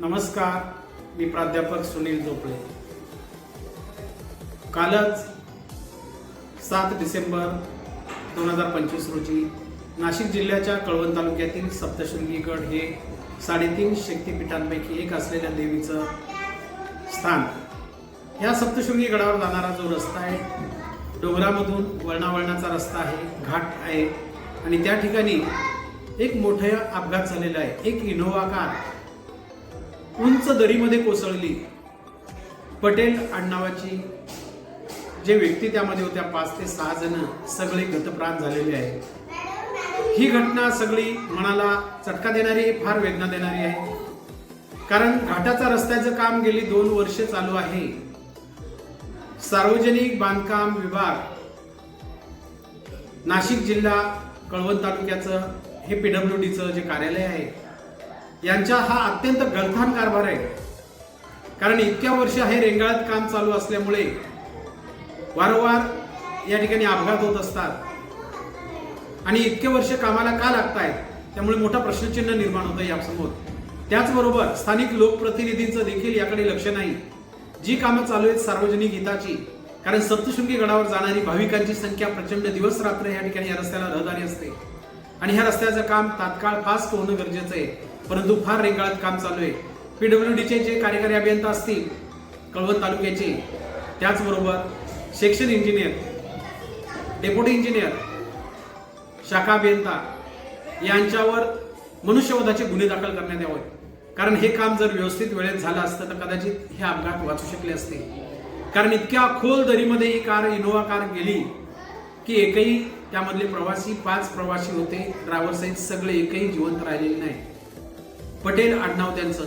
नमस्कार मी प्राध्यापक सुनील जोपळे कालच सात डिसेंबर दोन हजार पंचवीस रोजी नाशिक जिल्ह्याच्या कळवण तालुक्यातील सप्तशृंगी गड हे साडेतीन शक्तिपीठांपैकी एक असलेल्या देवीचं स्थान. या सप्तशृंगी गडावर जाणारा जो रस्ता आहे डोंगरामधून वळणावळणाचा रस्ता आहे घाट आहे. आणि त्या ठिकाणी एक मोठा अपघात झालेला आहे. एक इनोवा कार उंच दरीमध्ये कोसळली. पटेल आडनावाची जे व्यक्ती त्यामध्ये होत्या पाच ते सहा जण सगळे गतप्राण झालेले आहेत. ही घटना सगळी मनाला चटका देणारी फार वेदना देणारी आहे. कारण घाटाचा रस्त्याचं काम गेली दोन वर्ष चालू आहे. सार्वजनिक बांधकाम विभाग नाशिक जिल्हा कळवण तालुक्याचं हे पीडब्ल्यू डीचं जे कार्यालय आहे यांचा हा अत्यंत गलथान कारभार आहे. कारण इतक्या वर्ष हे रेंगाळत काम चालू असल्यामुळे वारंवार या ठिकाणी अपघात होत असतात. आणि इतके वर्ष कामाला का लागत आहेत त्यामुळे मोठा प्रश्नचिन्ह निर्माण होतं यासमोर. त्याचबरोबर स्थानिक लोकप्रतिनिधींचं देखील याकडे लक्ष नाही. जी कामं चालू आहेत सार्वजनिक हिताची कारण सप्तशृंगी गडावर जाणारी भाविकांची संख्या प्रचंड दिवस रात्र या ठिकाणी या रस्त्याला रहदारी असते. आणि ह्या रस्त्याचं काम तात्काळ फास्ट होणं गरजेचं आहे. परंतु फार रेंगाळत काम चालू आहे. पीडब्ल्यू डीचे जे कार्यकारी अभियंता असतील कळवण तालुक्याचे त्याचबरोबर सेक्शन इंजिनियर डेप्युटी इंजिनियर शाखा अभियंता यांच्यावर मनुष्यवधाचे गुन्हे दाखल करण्यात यावे कारण हे काम जर व्यवस्थित वेळेत झालं असतं तर कदाचित हे अपघात वाचू शकले असते. कारण इतक्या खोल दरीमध्ये ही कार इनोवा कार गेली की एकही त्यामधले प्रवासी पाच प्रवासी होते ड्रायव्हर सहित सगळे एकही जिवंत राहिलेले नाही पटेल आडनाव त्यांचं.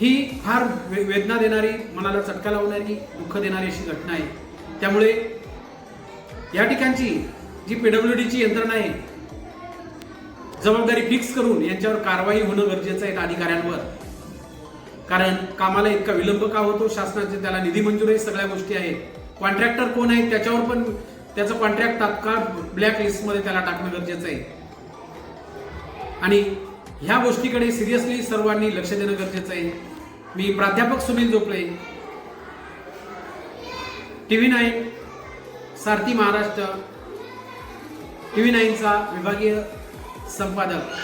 ही फार वे- वेदना देणारी मनाला चटका लावणारी दुःख देणारी अशी घटना आहे. त्यामुळे या ठिकाणची जी पीडब्ल्यू डीची यंत्रणा आहे जबाबदारी फिक्स करून यांच्यावर कारवाई होणं गरजेचं आहे अधिकाऱ्यांवर. कारण कामाला इतका विलंब का होतो? शासनाचे त्याला निधी मंजूर आहे सगळ्या गोष्टी आहेत. कॉन्ट्रॅक्टर कोण आहेत त्याच्यावर पण त्याचं कॉन्ट्रॅक्ट तात्काळ ब्लॅक लिस्टमध्ये त्याला टाकणं गरजेचं आहे. आणि ह्या गोष्टीकडे सिरियसली सर्वांनी लक्ष देणं गरजेचं आहे. मी प्राध्यापक Sunil Jopale T V nine सारथी महाराष्ट्र टी व्ही नाईनचा विभागीय संपादक.